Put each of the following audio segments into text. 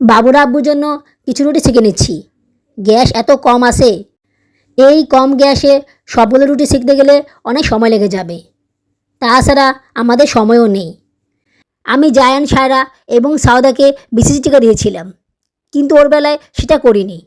বাবুর আব্বুর জন্য কিছু রুটি শিখে নিচ্ছি। গ্যাস এত কম আসে। এই কম গ্যাসে সবগুলো রুটি শিখতে গেলে অনেক সময় লেগে যাবে। তাছাড়া আমাদের সময়ও নেই। আমি জায়ান সায়রা এবং সাউদাকে বিসিসি টিকা দিয়েছিলাম, কিন্তু ওর বেলায় সেটা করিনি।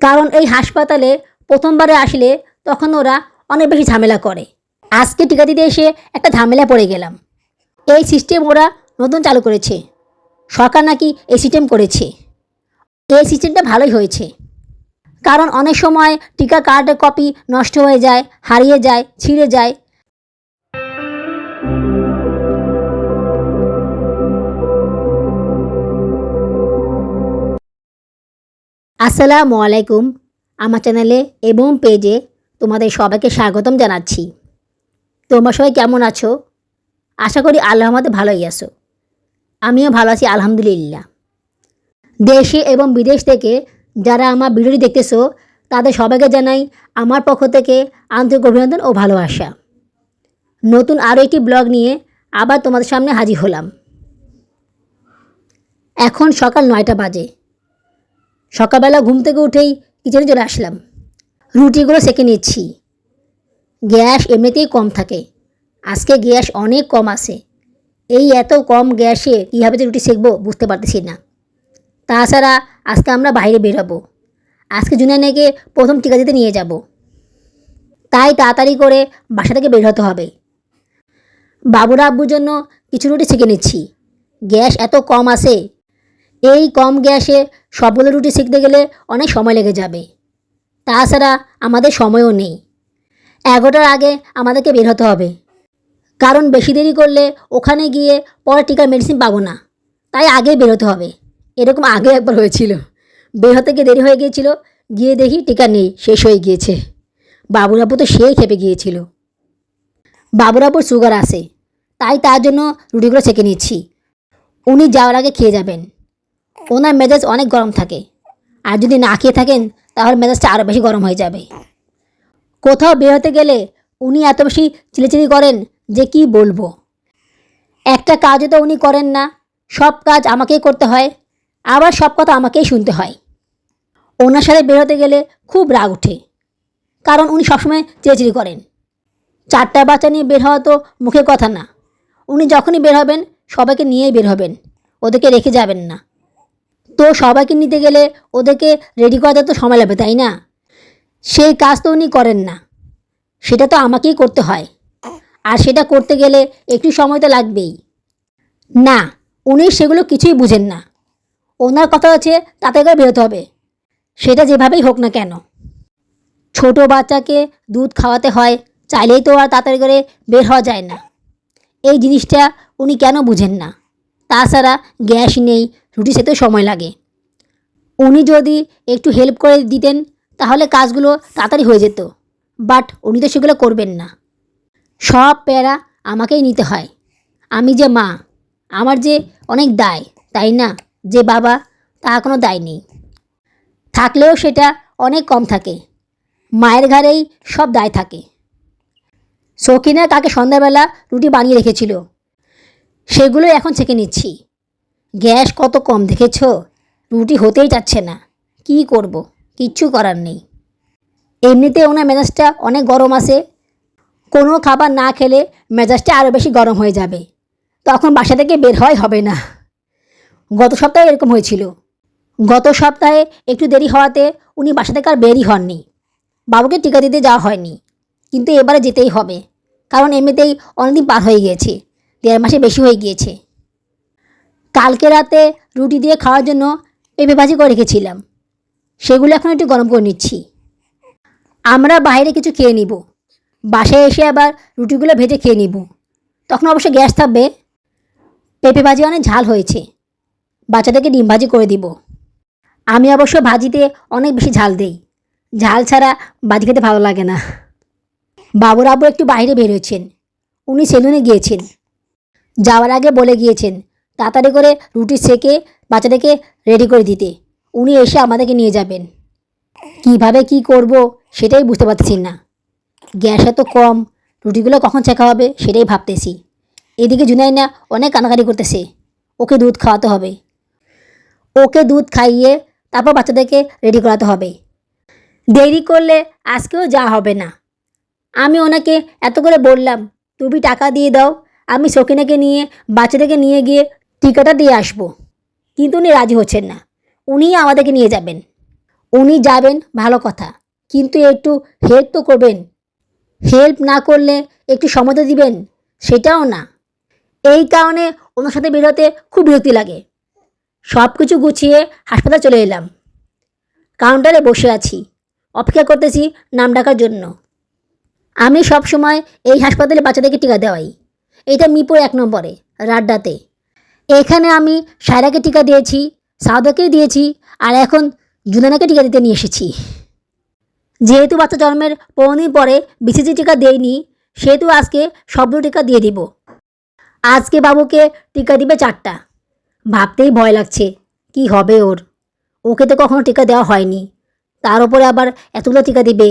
কারণ এই হাসপাতালে প্রথমবারে আসলে তখন ওরা অনেক বেশি ঝামেলা করে। আজকে টিকা দিতে এসে একটা ঝামেলা পড়ে গেলাম। এই সিস্টেম ওরা নতুন চালু করেছে। সরকার নাকি এই সিস্টেম করেছে। এই সিস্টেমটা ভালোই হয়েছে। কারণ অনেক সময় টিকা কার্ডের কপি নষ্ট হয়ে যায়, হারিয়ে যায়, ছিঁড়ে যায়। আসসালামু আলাইকুম। আমার চ্যানেলে এবং পেজে তোমাদের সবাইকে স্বাগতম জানাচ্ছি। তোমরা সবাই কেমন আছো? আশা করি আল্লাহ আমাদের ভালোই আছো। আমিও ভালো আছি, আলহামদুলিল্লাহ। দেশে এবং বিদেশ থেকে যারা আমার ভিডিওটি দেখতেছো, তাদের সবাইকে জানাই আমার পক্ষ থেকে আন্তরিক অভিনন্দন ও ভালোবাসা। নতুন আরও একটি ব্লগ নিয়ে আবার তোমাদের সামনে হাজির হলাম। এখন সকাল নয়টা বাজে। সকালবেলা ঘুম থেকে উঠেই কিচেনে চলে আসলাম। রুটিগুলো সেঁকে নিচ্ছি। গ্যাস এমনিতেই কম থাকে। আজকে গ্যাস অনেক কম আসে এই এত কম গ্যাসে কীভাবে যে রুটি সেঁকবো বুঝতে পারতেছি না। তাছাড়া আজকে আমরা বাইরে বেরোবো। আজকে জুনানেকে প্রথম টিকা দিতে নিয়ে যাব। তাই তাড়াতাড়ি করে বাসা থেকে বের হতে হবে। বাবুরা আব্বুর জন্য কিছু রুটি শিখে নিচ্ছি। গ্যাস এত কম আসে এই কম গ্যাসে সবগুলো রুটি শিখতে গেলে অনেক সময় লেগে যাবে। তাছাড়া আমাদের সময়ও নেই। এগারোটার আগে আমাদেরকে বের হতে হবে। কারণ বেশি দেরি করলে ওখানে গিয়ে পরে টিকার মেডিসিন পাবো না। তাই আগে বেরোতে হবে। এরকম আগে একবার হয়েছিল। বের হতে গিয়ে দেরি হয়ে গিয়েছিল। গিয়ে দেখি টিকা নেই, শেষ হয়ে গিয়েছে। বাবুরাবু তো সেই খেপে গিয়েছিল। বাবুরাবুর সুগার আসে তাই তার জন্য রুটিগুলো ছেঁকে নিচ্ছি। উনি যাওয়ার আগে খেয়ে যাবেন। ওনার মেজাজ অনেক গরম থাকে। আর যদি না খেয়ে থাকেন, তাহলে মেজাজটা আরও বেশি গরম হয়ে যাবে। কোথাও বের হতে গেলে উনি এত বেশি চিলেচিলি করেন যে কি বলব? একটা কাজও তো উনি করেন না। সব কাজ আমাকেই করতে হয়। আবার সব কথা আমাকেই শুনতে হয়। ওনার সাথে বের হতে গেলে খুব রাগ ওঠে। কারণ উনি সবসময় চেঁচিড়ি করেন। চারটা বাচ্চা নিয়ে বের হওয়া তো মুখের কথা না। উনি যখনই বের হবেন, সবাইকে নিয়েই বের হবেন। ওদেরকে রেখে যাবেন না। তো সবাইকে নিতে গেলে ওদেরকে রেডি করাতে তো সময় লাগবে, তাই না? সেই কাজ তো উনি করেন না। সেটা তো আমাকেই করতে হয়। আর সেটা করতে গেলে একটু সময় তো লাগবেই। না, উনি সেগুলো কিছুই বুঝেন না। ওনার কথা হচ্ছে তাতে করে বেরোতে হবে। সেটা যেভাবেই হোক না কেন। ছোট বাচ্চাকে দুধ খাওয়াতে হয়, চাইলেই তো আর তাড়াতাড়ি করে বের হওয়া যায় না। এই জিনিসটা উনি কেন বুঝেন না? তাছাড়া গ্যাস নেই, রুটি সেতেও সময় লাগে। উনি যদি একটু হেল্প করে দিতেন, তাহলে কাজগুলো তাড়াতাড়ি হয়ে যেত। বাট উনি তো সেগুলো করবেন না। সব প্যারা আমাকেই নিতে হয়। আমি যে মা, আমার যে অনেক দায়, তাই না? যে বাবা, তা কোনো দায় নেই। থাকলেও সেটা অনেক কম থাকে। মায়ের ঘাড়েই সব দায় থাকে। সখিনা কাকে সন্ধ্যাবেলা রুটি বানিয়ে রেখেছিল, সেগুলো এখন ছেঁকে নিচ্ছি। গ্যাস কত কম, দেখেছ? রুটি হতেই যাচ্ছে না। কি করব? কিচ্ছু করার নেই। এমনিতে ওনার মেজাজটা অনেক গরম আসে কোনো খাবার না খেলে মেজাজটা আরও বেশি গরম হয়ে যাবে। তখন বাসা থেকে বের হয় হবে না। গত সপ্তাহে এরকম হয়েছিল। গত সপ্তাহে একটু দেরি হওয়াতে উনি বাসা থেকে আর বেরই হননি। বাবুকে টিকা দিতে যাওয়া হয়নি। কিন্তু এবারে যেতেই হবে। কারণ এমনিতেই অনেকদিন পার হয়ে গিয়েছে। দেড় মাসে বেশি হয়ে গিয়েছে। কালকে রাতে রুটি দিয়ে খাওয়ার জন্য পেঁপে ভাজি করে রেখেছিলাম। সেগুলো এখন একটু গরম করে নিচ্ছি। আমরা বাইরে কিছু খেয়ে নিব। বাসায় এসে আবার রুটিগুলো ভেজে খেয়ে নিব। তখন অবশ্য গ্যাস থাকবে। পেঁপে ভাজি অনেক ঝাল হয়েছে। বাচ্চাদেরকে ডিম ভাজি করে দিব। আমি অবশ্য ভাজিতে অনেক বেশি ঝাল দেই। ঝাল ছাড়া ভাজি খেতে ভালো লাগে না। বাবুর আব্বু একটু বাইরে বেরোচ্ছেন। উনি সেলুনে গিয়েছেন। যাওয়ার আগে বলে গিয়েছেন, তাড়াতাড়ি করে রুটি সেকে বাচ্চাদেরকে রেডি করে দিতে। উনি এসে আমাদেরকে নিয়ে যাবেন। কীভাবে কি করব সেটাই বুঝতে পারছি না। গ্যাস এত কম, রুটিগুলো কখন শেখা হবে সেটাই ভাবতেছি। এদিকে জুনাইনা অনেক কানাকানি করতেছে, ওকে দুধ খাওয়াতে হবে। ওকে দুধ খাইয়ে তারপর বাচ্চাদেরকে রেডি করাতে হবে। দেরি করলে আজকেও যা হবে না। আমি ওনাকে এত করে বললাম, তুমি টাকা দিয়ে দাও, আমি সকিনাকে নিয়ে, বাচ্চাদেরকে নিয়ে গিয়ে টিকাটা দিয়ে আসব। কিন্তু উনি রাজি হচ্ছেন না, উনি আমাদেরকে নিয়ে যাবেন। উনি যাবেন ভালো কথা, কিন্তু একটু হেল্প তো করবেন। হেল্প না করলে একটু সময় দিবেন? সেটাও না। এই কারণে ওনার সাথে বেরোতে খুব বিরক্তি লাগে। সব কিছু গুছিয়ে হাসপাতাল চলে এলাম। কাউন্টারে বসে আছি। অপেক্ষা করতেছি নাম ডাকার জন্য। আমি সব সময় এই হাসপাতালে বাচ্চাদেরকে টিকা দেওয়াই। এটা মিরপুর এক নম্বরে, রাড্ডাতে। এখানে আমি সায়রাকে টিকা দিয়েছি, সাউদাকেও দিয়েছি, আর এখন জুনানাকে টিকা দিতে নিয়ে এসেছি। যেহেতু বাচ্চা জন্মের পনেরো পরে বিসিজি টিকা দেয়নি, সেহেতু আজকে সবগুলো টিকা দিয়ে দিব। আজকে বাবুকে টিকা দিবে চারটা। ভাবতেই ভয় লাগছে, কি হবে ওর? ওকে তো কখনো টিকা দেওয়া হয়নি। তার উপরে আবার এতগুলো টিকা দিবে।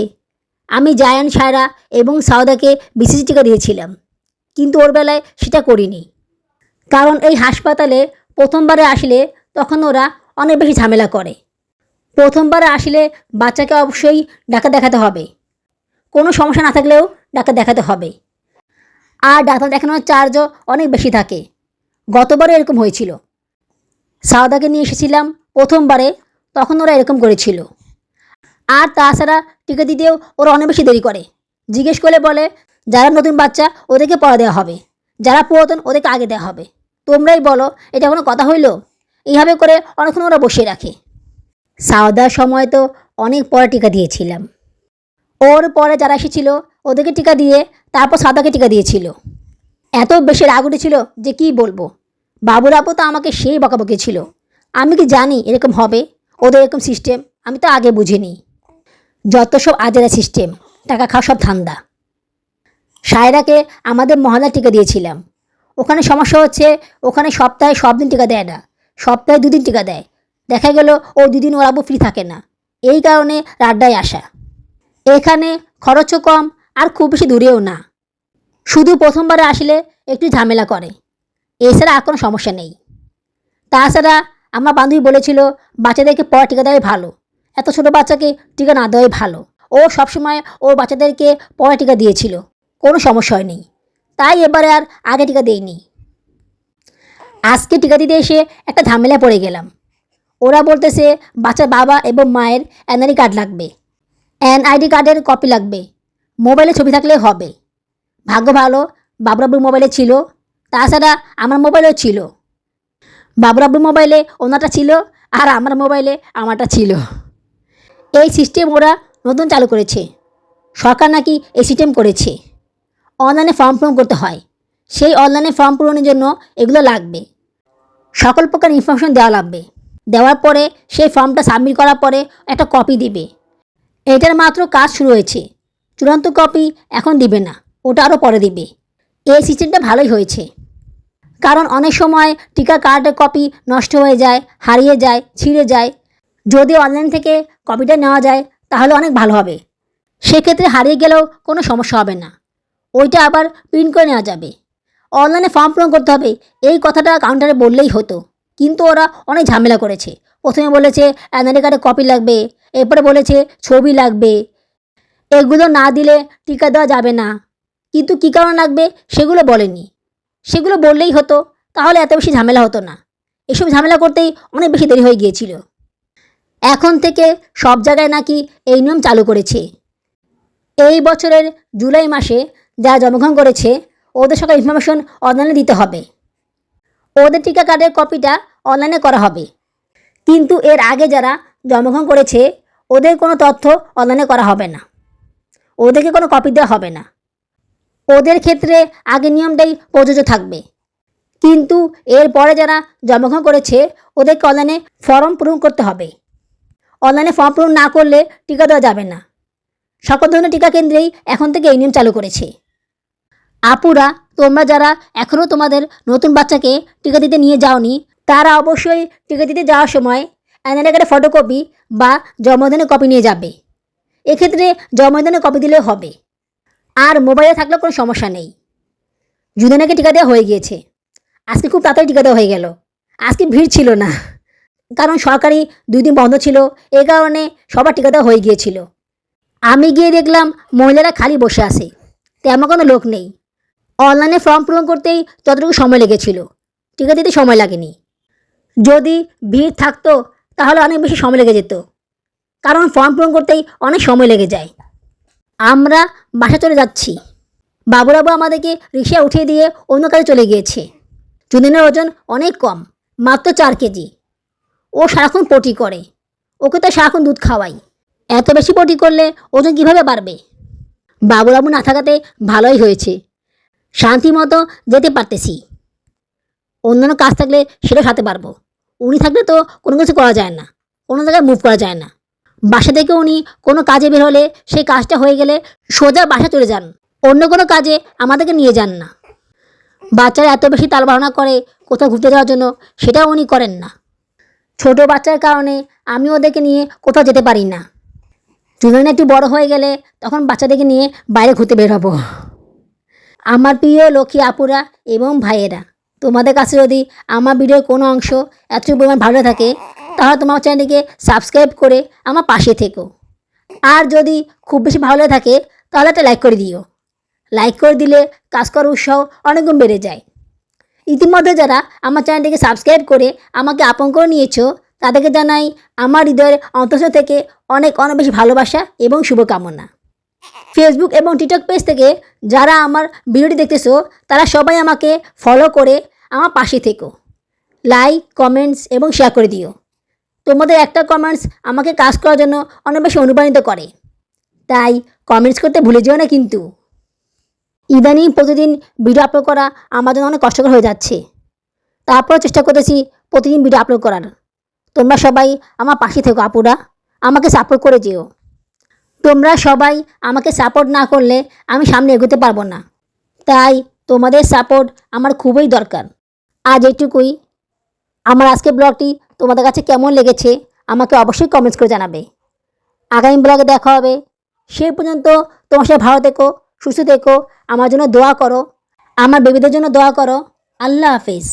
আমি জায়ান, সায়রা এবং সাউদাকে বিসিজি টিকা দিয়েছিলাম, কিন্তু ওর বেলায় সেটা করিনি। কারণ এই হাসপাতালে প্রথমবারে আসলে তখন ওরা অনেক বেশি ঝামেলা করে। প্রথমবারে আসলে বাচ্চাকে অবশ্যই ডাক্তার দেখাতে হবে। কোনো সমস্যা না থাকলেও ডাক্তার দেখাতে হবে। আর ডাক্তার দেখানোর চার্জও অনেক বেশি থাকে। গতবারও এরকম হয়েছিল। সাউদাকে নিয়ে এসেছিলাম প্রথমবারে, তখন ওরা এরকম করেছিল। আর তাছাড়া টিকা দিতেও ওরা অনেক বেশি দেরি করে। জিজ্ঞেস করলে বলে, যারা নতুন বাচ্চা, ওদেরকে পড়া দেওয়া হবে। যারা পুরাতন, ওদেরকে আগে দেওয়া হবে। তোমরাই বলো, এটা কোনো কথা হইল? এইভাবে করে অনেকক্ষণ ওরা বসিয়ে রাখে। সাওদার সময় তো অনেক পরে টিকা দিয়েছিলাম। ওর পরে যারা এসেছিল, ওদেরকে টিকা দিয়ে তারপর সাদাকে টিকা দিয়েছিল। এত বেশি রাগ উঠেছিল যে কি বলব? বাবুর আপু তো আমাকে সেই বকাবকি ছিল। আমি কি জানি এরকম হবে? ওদের এরকম সিস্টেম আমি তো আগে বুঝিনি। যত সব আজেরা সিস্টেম টাকা খাওয়া সব ধান্দা। সায়রাকে আমাদের মহল্লা টিকা দিয়েছিলাম। ওখানে সমস্যা হচ্ছে, ওখানে সপ্তাহে সব দিন টিকা দেয় না। সপ্তাহে দুদিন টিকা দেয়। দেখা গেল ও দুদিন ওর আবু ফ্রি থাকে না। এই কারণে রাড্ডায় আসা। এখানে খরচও কম, আর খুব বেশি দূরেও না। শুধু প্রথমবারে আসলে একটু ঝামেলা করে। এছাড়া আর কোনো সমস্যা নেই। তাছাড়া আমার বান্ধবী বলেছিল, বাচ্চাদেরকে পড়া টিকা দেওয়াই ভালো। এত ছোটো বাচ্চাকে টিকা না দেওয়াই ভালো। ও সবসময় ওর বাচ্চাদেরকে পড়া টিকা দিয়েছিল। কোনো সমস্যা হয়নি। তাই এবারে আর আগে টিকা দেইনি। আজকে টিকা দিতে এসে একটা ঝামেলায় পড়ে গেলাম। ওরা বলতেছে, বাচ্চার বাবা এবং মায়ের এনআইডি কার্ড লাগবে। এনআইডি কার্ডের কপি লাগবে। মোবাইলে ছবি থাকলে হবে। ভাগ্য ভালো, বাবুরাবুর মোবাইলে ছিল। তাছাড়া আমার মোবাইলেও ছিল। বাবুরাবুর মোবাইলে ওনারটা ছিল আর আমার মোবাইলে আমারটা ছিল। এই সিস্টেম ওরা নতুন চালু করেছে। সরকার নাকি এই সিস্টেম করেছে। অনলাইনে ফর্ম পূরণ করতে হয়। সেই অনলাইনে ফর্ম পূরণের জন্য এগুলো লাগবে। সকল প্রকার ইনফরমেশন দেওয়া লাগবে। দেওয়ার পরে সেই ফর্মটা সাবমিট করার পরে একটা কপি দিবে। এটার মাত্র কাজ শুরু হয়েছে। চূড়ান্ত কপি এখন দিবে না, ওটা আরও পরে দিবে। এই সিস্টেমটা ভালোই হয়েছে। কারণ অনেক সময় টিকা কার্ডের কপি নষ্ট হয়ে যায়, হারিয়ে যায়, ছিঁড়ে যায়। যদি অনলাইন থেকে কপিটা নেওয়া যায়, তাহলে অনেক ভালো হবে। সেক্ষেত্রে হারিয়ে গেলেও কোনো সমস্যা হবে না। ওইটা আবার প্রিন্ট করে নেওয়া যাবে। অনলাইনে ফর্ম পূরণ করতে হবে, এই কথাটা কাউন্টারে বললেই হতো। কিন্তু ওরা অনেক ঝামেলা করেছে। প্রথমে বলেছে এনআইডি কার্ডে কপি লাগবে। এরপরে বলেছে, ছবি লাগবে। এগুলো না দিলে টিকা দেওয়া যাবে না। কিন্তু কী কারণ লাগবে সেগুলো বলেনি। সেগুলো বললেই হতো, তাহলে এত বেশি ঝামেলা হতো না। এসব ঝামেলা করতেই অনেক বেশি দেরি হয়ে গিয়েছিল। এখন থেকে সব জায়গায় নাকি এই নিয়ম চালু করেছে। এই বছরের জুলাই মাসে যারা জন্মগ্রহণ করেছে, ওদের সকল ইনফরমেশন অনলাইনে দিতে হবে। ওদের টিকা কার্ডের কপিটা অনলাইনে করা হবে। কিন্তু এর আগে যারা জন্মগ্রহণ করেছে, ওদের কোনো তথ্য অনলাইনে করা হবে না। ওদেরকে কোনো কপি দেওয়া হবে না। ওদের ক্ষেত্রে আগে নিয়মটাই প্রযোজ্য থাকবে। কিন্তু এরপরে যারা জন্মগ্রহণ করেছে, ওদেরকে অনলাইনে ফর্ম পূরণ করতে হবে। অনলাইনে ফর্ম পূরণ না করলে টিকা দেওয়া যাবে না। সকল ধরনের টিকা কেন্দ্রেই এখন থেকে এই নিয়ম চালু করেছে। আপুরা, তোমরা যারা এখনও তোমাদের নতুন বাচ্চাকে টিকা দিতে নিয়ে যাওনি তারা অবশ্যই টিকা দিতে যাওয়ার সময় এনআইডি কার্ডের ফটোকপি বা জন্মদিনের কপি নিয়ে যাবে। এক্ষেত্রে জন্মদিনের কপি দিলে হবে। আর মোবাইলে থাকলেও কোনো সমস্যা নেই। জুদেনাকে টিকা দেওয়া হয়ে গিয়েছে। আজকে খুব তাড়াতাড়ি টিকা দেওয়া হয়ে গেল। আজকে ভিড় ছিল না। কারণ সরকারি দুই দিন বন্ধ ছিল, এ কারণে সবার টিকা দেওয়া হয়ে গিয়েছিল। আমি গিয়ে দেখলাম মহিলারা খালি বসে আছে। তেমন কোনো লোক নেই। অনলাইনে ফর্ম পূরণ করতেই ততটুকু সময় লেগেছিল। টিকা দিতে সময় লাগেনি। যদি ভিড় থাকতো, তাহলে অনেক বেশি সময় লেগে যেত। কারণ ফর্ম পূরণ করতেই অনেক সময় লেগে যায়। আমরা বাসা চলে যাচ্ছি। বাবুরাবু আমাদেরকে রিক্সা উঠিয়ে দিয়ে অন্য কাজে চলে গিয়েছে। চুদিনের ওজন অনেক কম, মাত্র চার কেজি। ও সারাক্ষণ পটি করে। ওকে তো সারাক্ষণ দুধ খাওয়াই। এত বেশি পটি করলে ওজন কীভাবে বাড়বে? বাবুরাবু না থাকাতে ভালোই হয়েছে। শান্তি মতো যেতে পারতেছি। অন্যান্য কাজ থাকলে সেটা খাতে পারব। উনি থাকলে তো কোনো কিছু করা যায় না, কোনো জায়গায় মুভ করা যায় না। বাসা থেকে উনি কোনো কাজে বের হলে সেই কাজটা হয়ে গেলে সোজা বাসা চলে যান, অন্য কোনো কাজে আমাদেরকে নিয়ে যান না। বাচ্চারা এত বেশি তাল বাহানা করে কোথাও ঘুরতে যাওয়ার জন্য সেটাও উনি করেন না। ছোট বাচ্চার কারণে আমি ওদেরকে নিয়ে কোথাও যেতে পারি না। চুলন একটু বড় হয়ে গেলে তখন বাচ্চাদেরকে নিয়ে বাইরে ঘুরতে বের হব। আমার প্রিয় লক্ষ্মী আপুরা এবং ভাইয়েরা তোমাদের কাছে যদি আমার ভিডিওর কোনো অংশ এতটুকু পরিমাণ ভালো থাকে, তাহলে তোমার চ্যানেলটিকে সাবস্ক্রাইব করে আমার পাশে থেকো। আর যদি খুব বেশি ভালো থাকে, তাহলে একটা লাইক করে দিও। লাইক করে দিলে কাজ করার উৎসাহ অনেকগুণ বেড়ে যায়। ইতিমধ্যে যারা আমার চ্যানেলটিকে সাবস্ক্রাইব করে আমাকে আপন করে নিয়েছো, তাদেরকে জানাই আমার হৃদয়ের অন্তঃস্থ থেকে অনেক অনেক বেশি ভালোবাসা এবং শুভকামনা। ফেসবুক এবং টিকটক পেজ থেকে যারা আমার ভিডিওটি দেখতেছো, তারা সবাই আমাকে ফলো করে আমার পাশে থেকো। লাইক কমেন্টস এবং শেয়ার করে দিও। তোমাদের একটা কমেন্টস আমাকে কাজ করার জন্য অনেক বেশি অনুপ্রাণিত করে। তাই কমেন্টস করতে ভুলে যেও না কিন্তু। ইদানিং প্রতিদিন ভিডিও আপলোড করা আমার জন্য অনেক কষ্টকর হয়ে যাচ্ছে। তারপর চেষ্টা করতেছি প্রতিদিন ভিডিও আপলোড করার। তোমরা সবাই আমার পাশে থেকো আপুরা, আমাকে সাপোর্ট করে যেও। তোমরা সবাই আমাকে সাপোর্ট না করলে আমি সামনে এগোতে পারব না। তাই তোমাদের সাপোর্ট আমার খুবই দরকার। আজ এইটুকুই। আমার আজকে ব্লগটি তোমাদের কাছে কেমন লেগেছে আমাকে অবশ্যই কমেন্টস করে জানাবে। আগামী ব্লগে দেখা হবে। সেই পর্যন্ত তোমার সাথে ভালো থেকো, সুস্থ থেকো, আমার জন্য দোয়া করো, আমার বেবিদের জন্য দোয়া করো। আল্লাহ হাফিজ।